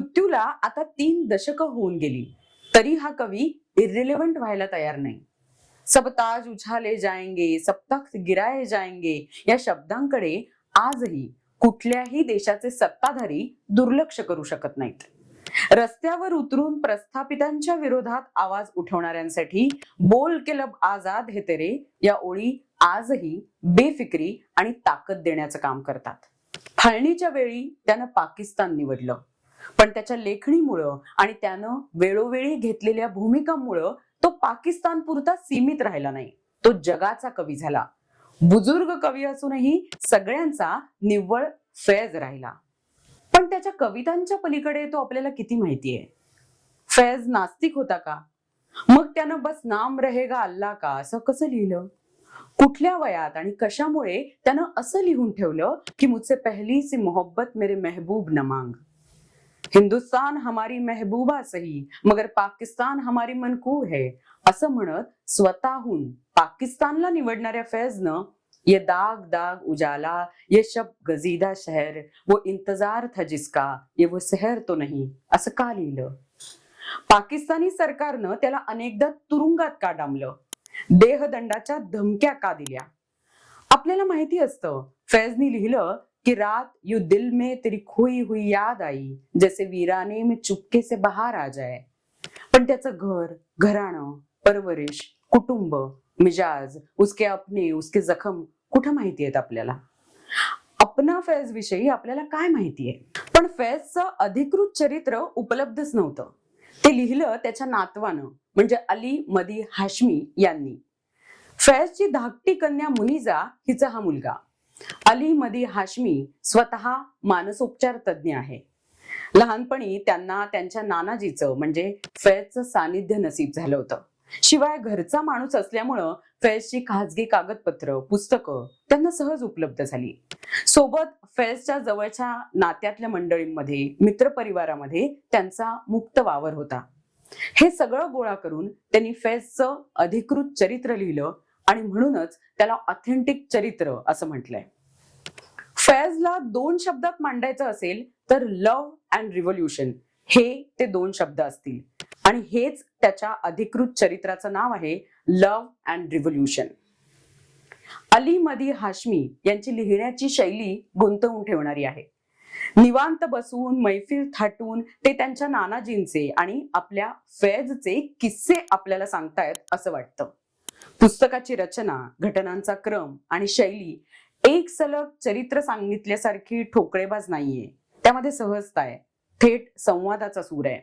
मृत्यूला आता तीन दशकं होऊन गेली. तरी हा कवी इरिलेव्हंट व्हायला तयार नाही. सबताज उछाले जायंगे सप्तख गिराये जायंगे या शब्दांकडे आजही कुठल्याही देशाचे सत्ताधारी दुर्लक्ष करू शकत नाहीत. रस्त्यावर उतरून प्रस्थापितांच्या विरोधात आवाज उठवणाऱ्यांसाठी बोल केलब आझाद आजाद हे तेरे या ओळी आजही बेफिक्री आणि ताकद देण्याचं काम करतात. फाळणीच्या वेळी त्यानं पाकिस्तान निवडलं. पण त्याच्या लेखणीमुळं आणि त्यानं वेळोवेळी घेतलेल्या भूमिकांमुळं तो पाकिस्तान पुरता सीमित राहिला नाही. तो जगाचा कवी झाला. बुजुर्ग कवी असूनही सगळ्यांचा निव्वळ फैज राहिला. पण त्याच्या कवितांच्या पलीकडे तो आपल्याला किती माहितीये फैज नास्तिक होता का? मग त्यानं बस नाम रहेगा अल्ला का? असं कसं लिहिलं? कुठल्या वयात आणि कशामुळे त्यानं असं लिहून ठेवलं की मुझसे पहिली सी मोहब्बत मेरे मेहबूब न मांग? हिंदुस्तान हमारी महबूबा सही मगर पाकिस्तान हमारी मनकू है असं म्हणत स्वतःहून पाकिस्तानला निवडणाऱ्या फैजनं ये दाग दाग उजाला ये शब गजीदा शहर वो इंतजार था जिसका ये वो शहर तो नाही असं का लिहिलं? पाकिस्तानी सरकारनं त्याला अनेकदा तुरुंगात का डांबलं? देहदंडाच्या धमक्या का दिल्या? आपल्याला माहिती असतं फैजनी लिहिलं कि रात यू दिल में तेरी खोई हुई याद आई जैसे वीराने में चुपके से बाहर आ जाए। पण त्याचं घर घराणं परवरिश कुटुंब मिजाज उसके अपने उसके जखम कुठं माहिती आहेत आपल्याला? अपना फैज विषयी आपल्याला काय माहितीये पण फैजचं अधिकृत चरित्र उपलब्धच नव्हतं. ते लिहिलं त्याच्या नातवानं म्हणजे अली मदी हाशमी यांनी. फैजची धाकटी कन्या मुनिजा हिचा हा मुलगा. अली मदी हाशमी स्वतः मानसोपचार तज्ज्ञ आहे. लहानपणी त्यांना त्यांच्या नानाजीचं म्हणजे फैजचं सानिध्य नसीब झालं होतं. शिवाय घरचा माणूस असल्यामुळं फैजची खाजगी कागदपत्र पुस्तकं त्यांना सहज उपलब्ध झाली. सोबत फैजच्या जवळच्या नात्यातल्या मंडळींमध्ये मित्रपरिवारामध्ये त्यांचा मुक्त वावर होता. हे सगळं गोळा करून त्यांनी फैजचं अधिकृत चरित्र लिहिलं आणि म्हणूनच त्याला ऑथेंटिक चरित्र असं म्हटलंय. फैजला दोन शब्दात मांडायचं असेल तर लव्ह अँड रिव्होल्युशन हे ते दोन शब्द असतील. आणि हेच त्याच्या अधिकृत चरित्राचं नाव आहे लव्ह अँड रिव्होल्युशन अली मदी हाशमी यांची लिहिण्याची शैली गुंतवून ठेवणारी आहे. निवांत बसून मैफिल थाटून ते त्यांच्या नानाजींचे आणि आपल्या फैजचे किस्से आपल्याला सांगतायत असं वाटतं. पुस्तकाची रचना घटनांचा क्रम आणि शैली एक सलग चरित्र सांगितल्यासारखी ठोकळेबाज नाहीये. त्यामध्ये सहजता आहे. थेट संवादाचा सूर आहे.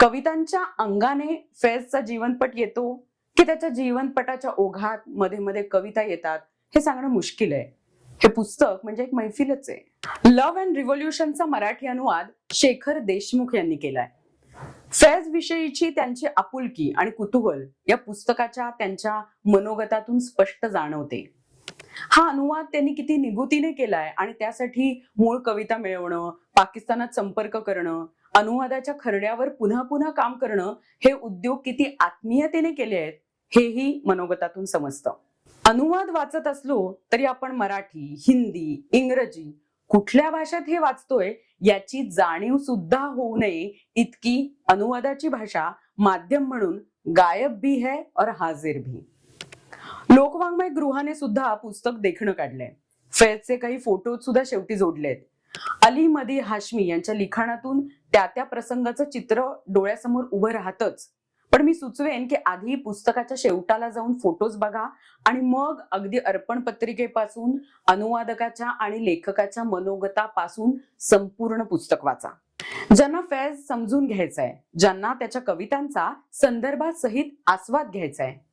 कवितांच्या अंगाने फैजचा जीवनपट येतो की त्याच्या जीवनपटाच्या ओघात मध्ये मध्ये कविता येतात हे सांगणं मुश्किल आहे. हे पुस्तक म्हणजे एक मैफिलच आहे. लव्ह अँड रिव्होल्युशनचा मराठी अनुवाद शेखर देशमुख यांनी केलाय. फैज विषयीची त्यांची आपुलकी आणि कुतूहल या पुस्तकाच्या त्यांच्या मनोगतातून स्पष्ट जाणवते. हा अनुवाद त्यांनी किती निगुतीने केलाय आणि त्यासाठी मूळ कविता मिळवणं पाकिस्तानात संपर्क करणं अनुवादाच्या खरड्यावर पुन्हा पुन्हा काम करणं हे उद्योग किती आत्मीयतेने केले आहेत हेही मनोगतातून समजतं. अनुवाद वाचत असलो तरी आपण मराठी हिंदी इंग्रजी कुठल्या भाषेत हे वाचतोय याची जाणीव सुद्धा होऊ नये इतकी अनुवादाची भाषा माध्यम म्हणून गायब भी है और हाजिर भी. लोकवाङ्मय गृहाने सुद्धा पुस्तक देखणं काढलंय. फैजचे काही फोटो सुद्धा शेवटी जोडलेत. अली मदी हाशमी यांच्या लिखाणातून त्या त्या प्रसंगाचं चित्र डोळ्यासमोर उभं राहतच. पण मी सुचवेन की आधी पुस्तकाच्या शेवटाला जाऊन फोटोज बघा आणि मग अगदी अर्पण पत्रिकेपासून अनुवादकाच्या आणि लेखकाच्या मनोगतापासून संपूर्ण पुस्तक वाचा. ज्यांना फैज समजून घ्यायचा आहे ज्यांना त्याच्या कवितांचा संदर्भासहित आस्वाद घ्यायचा आहे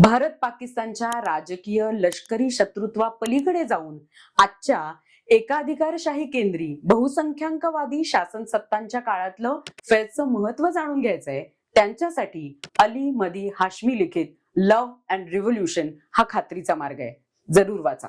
भारत पाकिस्तानच्या राजकीय लष्करी शत्रुत्वा पलीकडे जाऊन आजच्या एकाधिकारशाही केंद्री बहुसंख्यांकवादी शासन सत्तांच्या काळातलं फैजचं महत्त्व जाणून घ्यायचंय. त्यांच्यासाठी अली मदी हाशमी लिखित लव्ह अँड रिव्होल्युशन हा खात्रीचा मार्ग आहे. जरूर वाचा.